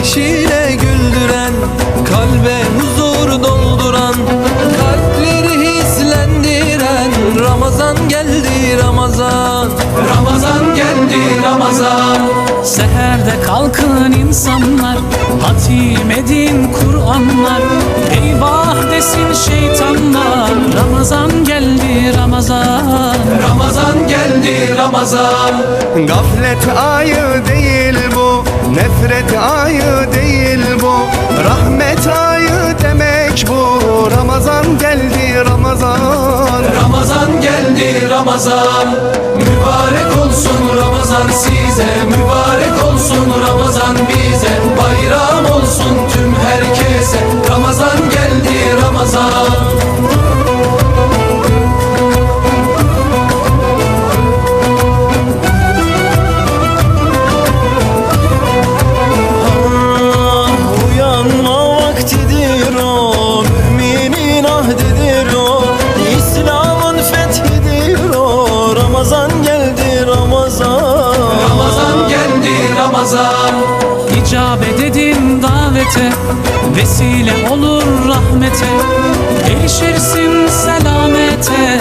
Gülüşüyle güldüren Kalbe huzur dolduran Kalpleri hislendiren. Ramazan geldi Ramazan. Ramazan geldi Ramazan. Seherde kalkın insanlar Hatim edin Kur'anlar. Eyvah desin şeytanlar Ramazan geldi Ramazan. Ramazan geldi Ramazan. Gaflet ayı Nefret ayı değil bu. Rahmet ayı demek bu. Ramazan geldi Ramazan. Ramazan geldi Ramazan. Mübarek olsun Ramazan size Mübarek Ramazan İcabet edin davete Vesile olur rahmete Erişirsin selamete